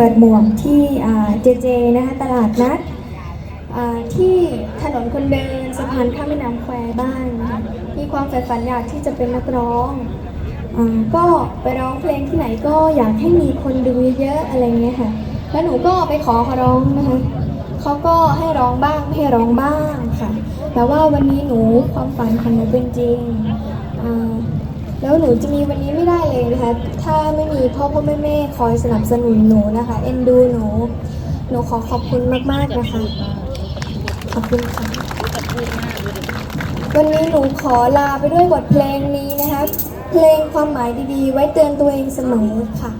ปิดหมวกที่เจเจนะคะตลาดนัดที่ถนนคนเดินสะพานข้ามแม่น้ำแควบ้างนมีความใฝ่ฝันอยากที่จะเป็นนักร้องอก็ไปร้องเพลงที่ไหนก็อยากให้มีคนดูเยอะอะไรเงี้ยค่ะ แล้วหนูก็ไปขอเขาร้องนะคะเขาก็ให้ร้องบ้างไม่ให้ร้องบ้างค่ะ แต่ว่าวันนี้หนูความฝันของหนูเป็นจริง แล้วหนูจะมีวันนี้ไม่ได้เลยนะคะ ถ้าไม่มีพ่อพ่อแม่แม่คอยสนับสนุนหนูนะคะ เอ็นดูหนู หนูขอขอบคุณมากๆนะคะ ขอบคุณค่ะ วันนี้หนูขอลาไปด้วยบทเพลงนี้นะคะ เพลงความหมายดีๆ ไว้เตือนตัวเองเสมอค่ะ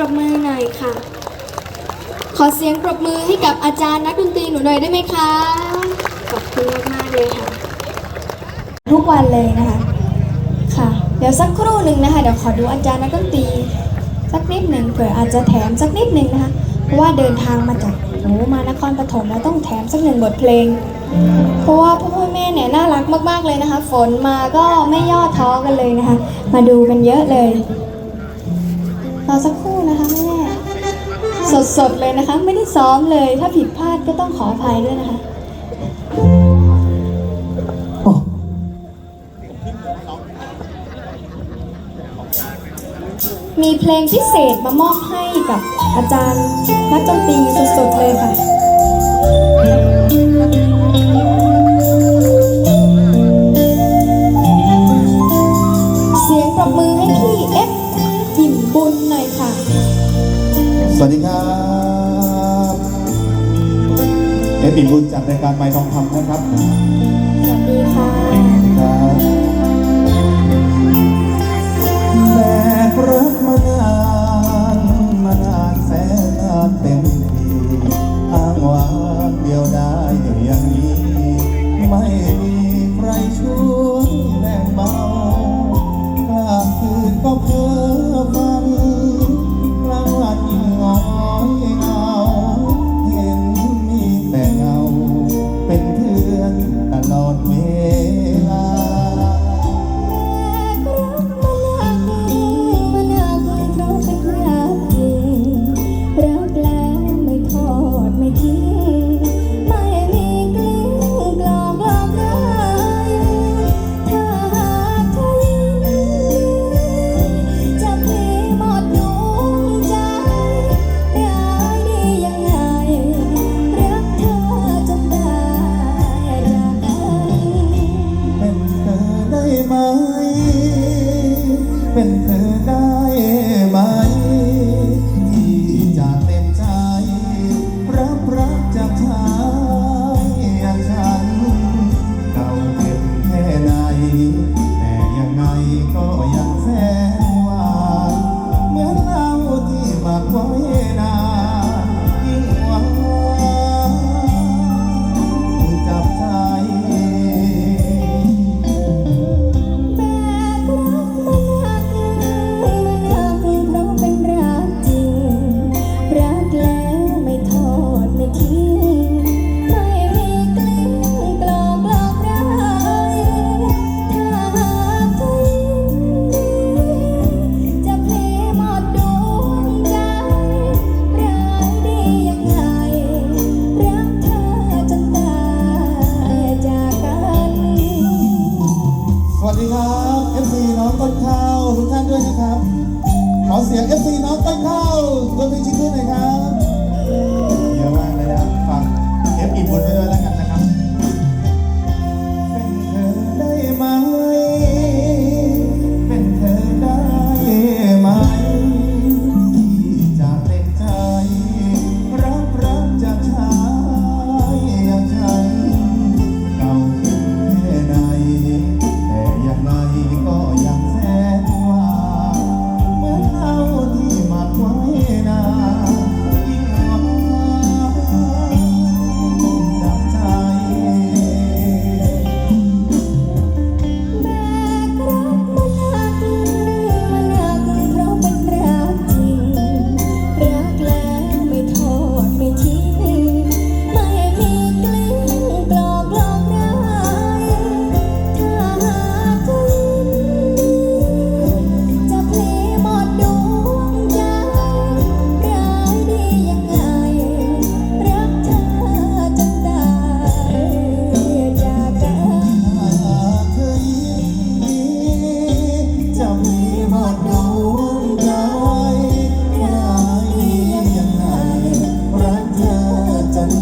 รบมือหน่อยค่ะ ขอเสียงปรบมือให้กับอาจารย์นักดนตรีหนูหน่อยได้ไหมคะ ขอบคุณมากๆเลยค่ะ ทุกวันเลยนะคะ ค่ะ เดี๋ยวสักครู่หนึ่งนะคะ เดี๋ยวขอดูอาจารย์นักดนตรีสักนิดหนึ่งเผื่ออาจจะแถมสักนิดหนึ่งนะคะ เพราะว่าเดินทางมาจากโอ้มานครปฐมแล้วต้องแถมสักหนึ่งบทเพลง เพราะว่าพ่อพ่อแม่เนี่ยน่ารักมากๆเลยนะคะ ฝนมาก็ไม่ย่อท้อกันเลยนะคะ มาดูกันเยอะเลย รอสักครู่นะคะแม่สดๆเลยนะคะ ไม่ได้ซ้อมเลย ถ้าผิดพลาดก็ต้องขออภัยด้วยนะคะมีเพลงพิเศษมามอบให้กับอาจารย์นักดนตรีสดๆเลยค่ะ วัสดีครับเอฟบีบุญจากรายการไม้ทองคำนะครับ สวัสดีค่ะแบกรัก You.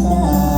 love.